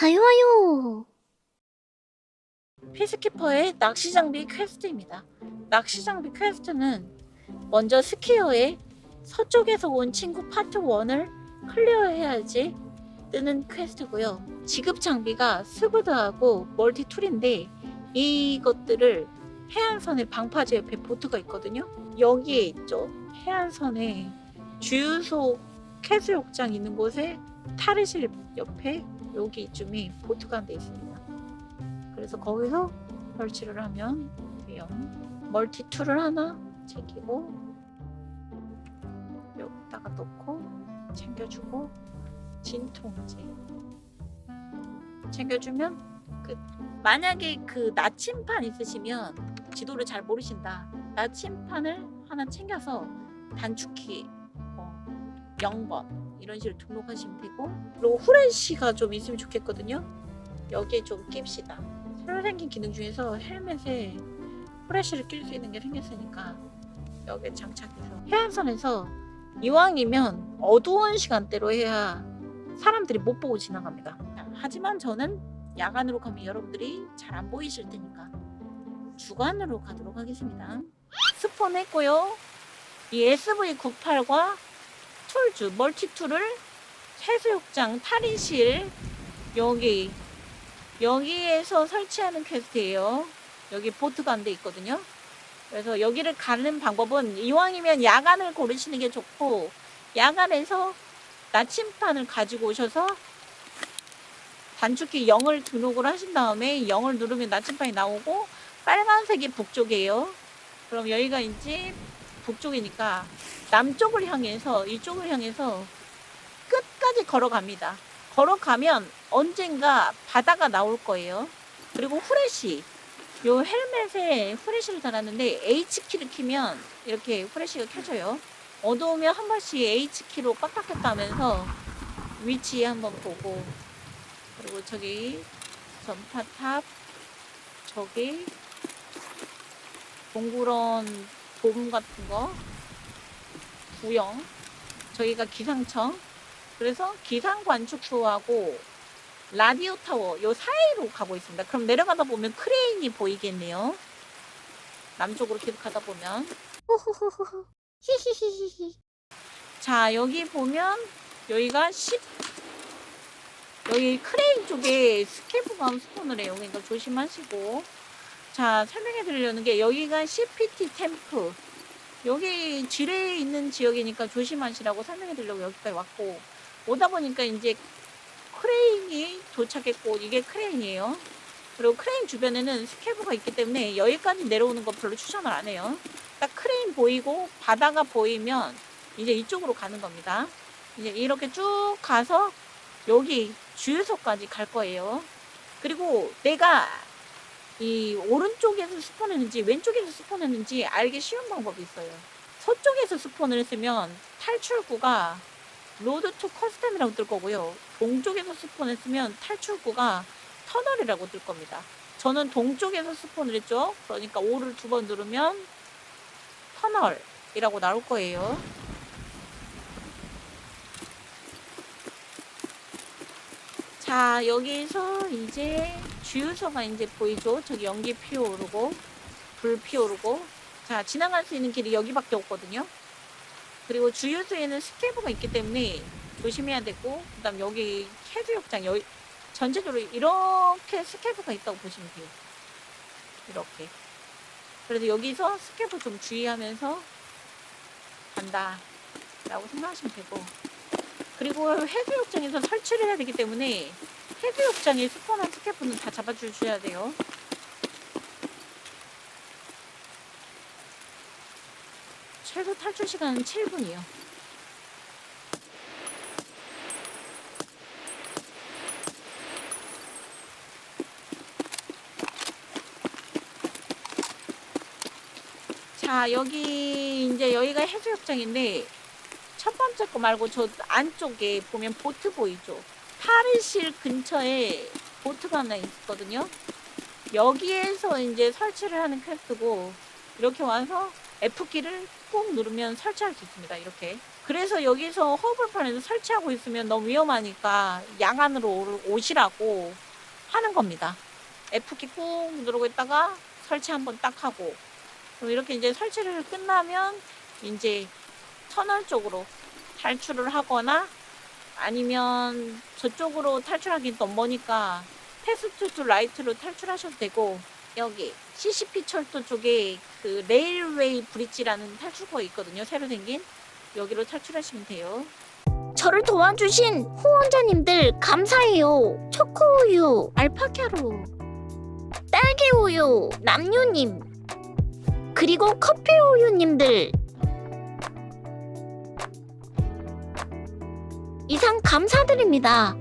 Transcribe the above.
하요하요. 피스키퍼의 낚시 장비 퀘스트입니다. 낚시 장비 퀘스트는 먼저 스키어의 서쪽에서 온 친구 파트 1을 클리어해야지 뜨는 퀘스트고요. 지급 장비가 스브드하고 멀티툴인데 이것들을 해안선에 방파제 옆에 보트가 있거든요. 여기에 있죠. 해안선에 주유소 해수욕장 있는 곳에 탈의실 옆에 여기 이쯤이 보트가 한 대 있습니다. 그래서 거기서 설치를 하면 돼요. 멀티 툴을 하나 챙기고 여기다가 넣고 챙겨주고 진통제 챙겨주면 끝. 만약에 그 나침판 있으시면 지도를 잘 모르신다. 나침판을 하나 챙겨서 단축키 뭐 0번 이런 식으로 등록하시면 되고 그리고 후레쉬가 좀 있으면 좋겠거든요. 여기에 좀 낍시다. 새로 생긴 기능 중에서 헬멧에 후레쉬를 낄 수 있는 게 생겼으니까 여기에 장착해서 해안선에서 이왕이면 어두운 시간대로 해야 사람들이 못 보고 지나갑니다. 하지만 저는 야간으로 가면 여러분들이 잘 안 보이실 테니까 주간으로 가도록 하겠습니다. 스폰 했고요. 이 SV98과 툴즈 멀티툴을 해수욕장 탈의실 여기 여기에서 설치하는 퀘스트예요. 여기 보트가 안돼 있거든요. 그래서 여기를 가는 방법은 이왕이면 야간을 고르시는 게 좋고 야간에서 나침판을 가지고 오셔서 단축키 0을 등록을 하신 다음에 0을 누르면 나침판이 나오고 빨간색이 북쪽이에요. 그럼 여기가 이제 북쪽이니까 남쪽을 향해서 이쪽을 향해서 끝까지 걸어갑니다. 걸어가면 언젠가 바다가 나올 거예요. 그리고 후레쉬. 요 헬멧에 후레쉬를 달았는데 H키를 키면 이렇게 후레쉬가 켜져요. 어두우면 한 번씩 H키로 하면서 위치 한번 보고 그리고 저기 전파탑 저기 동굴원 돔 같은 거 구형 저기가 기상청 그래서 기상 관측소하고 라디오 타워 요 사이로 가고 있습니다. 그럼 내려가다 보면 크레인이 보이겠네요. 남쪽으로 계속 가다 보면. 히히히히히. 자 여기 보면 여기가 10 여기 크레인 쪽에 스케프가 스폰을 해요. 그러니까 조심하시고 자 설명해 드리려는 게 여기가 CPT 템프 여기 지뢰에 있는 지역이니까 조심하시라고 설명해 드리려고 여기까지 왔고 오다 보니까 이제 크레인이 도착했고 이게 크레인이에요. 그리고 크레인 주변에는 스케브가 있기 때문에 여기까지 내려오는 거 별로 추천을 안 해요. 딱 크레인 보이고 바다가 보이면 이제 이쪽으로 가는 겁니다. 이제 이렇게 쭉 가서 여기 주유소까지 갈 거예요. 그리고 내가 이 오른쪽에서 스폰했는지 왼쪽에서 스폰했는지 알기 쉬운 방법이 있어요. 서쪽에서 스폰을 했으면 탈출구가 로드 투 커스텀이라고 뜰 거고요. 동쪽에서 스폰했으면 탈출구가 터널이라고 뜰 겁니다. 저는 동쪽에서 스폰을 했죠. 그러니까 5를 두 번 누르면 터널이라고 나올 거예요. 자, 여기서 이제 주유소가 이제 보이죠? 저기 연기 피어오르고, 불 피어오르고. 자, 지나갈 수 있는 길이 여기밖에 없거든요. 그리고 주유소에는 스케브가 있기 때문에 조심해야 되고, 그 다음 여기 해수욕장, 여기, 전체적으로 이렇게 스케브가 있다고 보시면 돼요. 이렇게. 그래서 여기서 스케브 좀 주의하면서 간다. 라고 생각하시면 되고. 그리고 해수욕장에서 설치를 해야 되기 때문에 해수욕장에 스폰한 스케프는 다 잡아주셔야 돼요. 최소 탈출 시간은 7분이요. 자, 여기 이제 여기가 해수욕장인데 첫 번째 거 말고 저 안쪽에 보면 보트 보이죠? 탈의실 근처에 보트가 하나 있거든요. 여기에서 이제 설치를 하는 퀘스트고 이렇게 와서 F키를 꾹 누르면 설치할 수 있습니다. 이렇게 그래서 여기서 허브판에서 설치하고 있으면 너무 위험하니까 양안으로 오- 오시라고 하는 겁니다. F키 꾹 누르고 있다가 설치 한번 딱 하고 그럼 이렇게 이제 설치를 끝나면 이제 터널 쪽으로 탈출을 하거나 아니면 저쪽으로 탈출하긴 또 머니까 패스트 투 라이트로 탈출하셔도 되고 여기 CCP 철도 쪽에 그 레일웨이 브릿지라는 탈출구가 있거든요. 새로 생긴 여기로 탈출하시면 돼요. 저를 도와주신 후원자님들 감사해요. 초코우유, 알파카로, 딸기우유, 남유님, 그리고 커피우유님들. 감사드립니다.